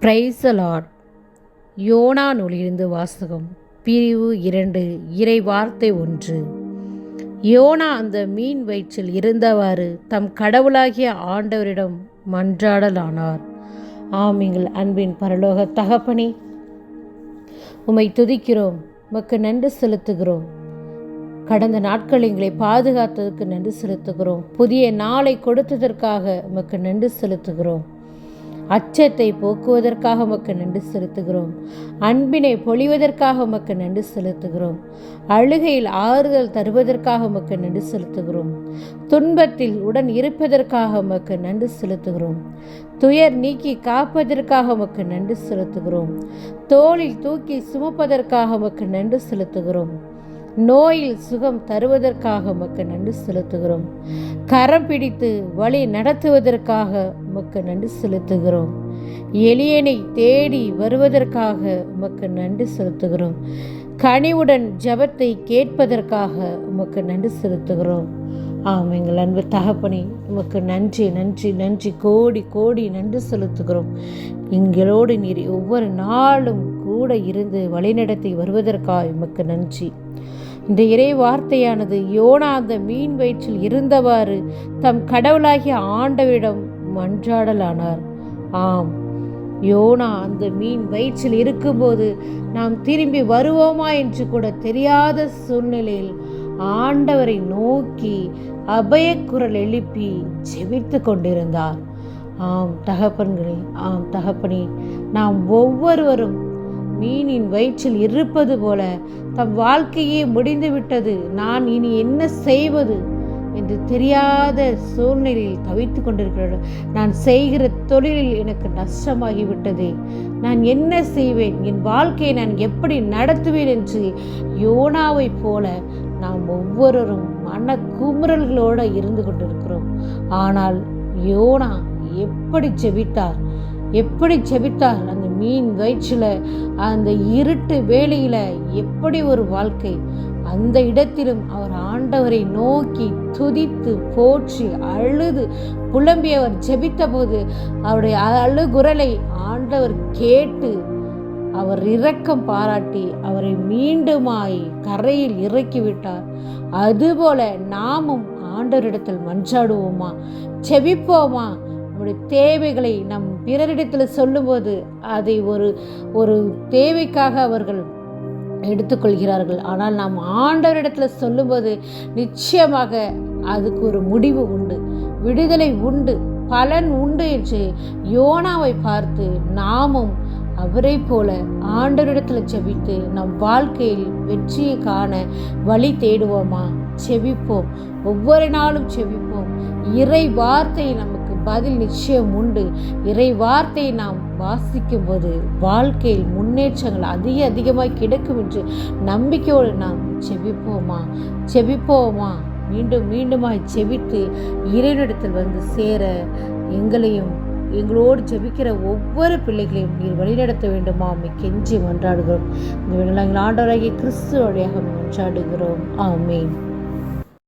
பிரைசலாட் YONO நூலிலிருந்து வாசகம் பிரிவு இரண்டு இறை வார்த்தை ஒன்று. யோனா அந்த மீன் வயிற்றில் இருந்தவாறு தம் கடவுளாகிய ஆண்டவரிடம் மன்றாடலானார். ஆம் எங்கள் அன்பின் பரலோக தகப்பனி உமை துதிக்கிறோம் உமக்கு நன்றி செலுத்துகிறோம். கடந்த நாட்கள் எங்களை பாதுகாத்ததுக்கு நன்றி செலுத்துகிறோம். புதிய நாளை கொடுத்ததற்காக உமக்கு நன்றி செலுத்துகிறோம். அச்சத்தை போக்குவதற்காக உமக்கு நன்றி செலுத்துகிறோம். அன்பினை பொழிவதற்காக உமக்கு நன்றி செலுத்துகிறோம். அழுகையில் ஆறுதல் தருவதற்காக உமக்கு நன்றி செலுத்துகிறோம். துன்பத்தில் உடன் இருப்பதற்காக உமக்கு நன்றி செலுத்துகிறோம். துயர் நீக்கி காப்பதற்காக உமக்கு நன்றி செலுத்துகிறோம். தோளில் தூக்கி சுமப்பதற்காக உமக்கு நன்றி செலுத்துகிறோம். நோயில் சுகம் தருவதற்காக உமக்கு நன்றி செலுத்துகிறோம். கரம் பிடித்து வழி நடத்துவதற்காக உமக்கு நன்றி செலுத்துகிறோம். எளியனை தேடி வருவதற்காக உமக்கு நன்றி செலுத்துகிறோம். கனிவுடன் ஜபத்தை கேட்பதற்காக உமக்கு நன்றி செலுத்துகிறோம். ஆம் எங்கள் அன்பு தகப்பனே உமக்கு நன்றி நன்றி நன்றி கோடி கோடி நன்றி செலுத்துகிறோம். எங்களோடு நீர் ஒவ்வொரு நாளும் கூட இருந்து வழிநடத்தி வருவதற்காக உமக்கு நன்றி. இந்த இறை வார்த்தையானது யோனா அந்த மீன் வயிற்றில் இருந்தவாறு தம் கடவுளாகிய ஆண்டவரிடம் மன்றாடலானார். ஆம் யோனா அந்த மீன் வயிற்றில் இருக்கும்போது நாம் திரும்பி வருவோமா என்று கூட தெரியாத சூழ்நிலையில் ஆண்டவரை நோக்கி அபயக்குரல் எழுப்பி ஜெபித்து கொண்டிருந்தார். ஆம் தகப்பன்களே ஆம் தகப்பனே நாம் ஒவ்வொருவரும் மீனின் வயிற்றில் இருப்பது போல தம் வாழ்க்கையே முடிந்துவிட்டது நான் இனி என்ன செய்வது என்று தெரியாத சூழ்நிலையில் தவித்து கொண்டிருக்கிறார்கள் நான் செய்கிற தொழிலில் எனக்கு நஷ்டமாகிவிட்டதே நான் என்ன செய்வேன்? என் வாழ்க்கையை நான் எப்படி நடத்துவேன் என்று யோனாவைப் போல நாம் ஒவ்வொருவரும் மன குமுறல்களோடு இருந்து கொண்டிருக்கிறோம். ஆனால் யோனா எப்படி செபித்தார் எப்படி செபித்தார் அந்த மீன் வயிற்றில் அந்த இருட்டு வேலையில் எப்படி ஒரு வாழ்க்கை? அந்த இடத்திலும் அவர் ஆண்டவரை நோக்கி துதித்து போற்றி அழுது புலம்பி அவர் ஜெபித்த போது அவருடைய அழுகுரலை ஆண்டவர் கேட்டு அவர் இரக்கம் பாராட்டி அவரை மீண்டுமாய் கரையில் இறக்கிவிட்டார். அதுபோல நாமும் ஆண்டவரிடத்தில் மன்றாடுவோமா? செபிப்போமா நம்முடைய தேவைகளை நம் பிறரிடத்தில் சொல்லும்போது அதை ஒரு ஒரு தேவைக்காக அவர்கள் எடுத்துக்கொள்கிறார்கள். ஆனால் நாம் ஆண்டவரிடத்தில் சொல்லும்போது நிச்சயமாக அதுக்கு ஒரு முடிவு உண்டு. விடுதலை உண்டு. பலன் உண்டு என்று யோனாவை பார்த்து நாமும் அவரை போல ஆண்டவரிடத்தில் செபித்து நம் வாழ்க்கையில் வெற்றியை காண வழி தேடுவோமா? செபிப்போம் ஒவ்வொரு நாளும் செபிப்போம் இறை வார்த்தை நமக்கு பதில் நிச்சயம் உண்டு. இறை வார்த்தையை நாம் வாசிக்கும் போது வாழ்க்கையில் முன்னேற்றங்கள் அதிக அதிகமாக கிடைக்கும் என்று நம்பிக்கையோடு நாம் செபிப்போமா? செபிப்போமா? மீண்டும் மீண்டுமாய் செபித்து இறைவனிடத்தில் வந்து சேர எங்களையும் எங்களோடு ஜெபிக்கிற ஒவ்வொரு பிள்ளைகளையும் நீர் வழிநடத்த வேண்டுமா அம்மை கெஞ்சி மன்றாடுகிறோம். இந்த ஆண்டவராகிய கிறிஸ்து வழியாக மன்றாடுகிறோம் ஆமீன்.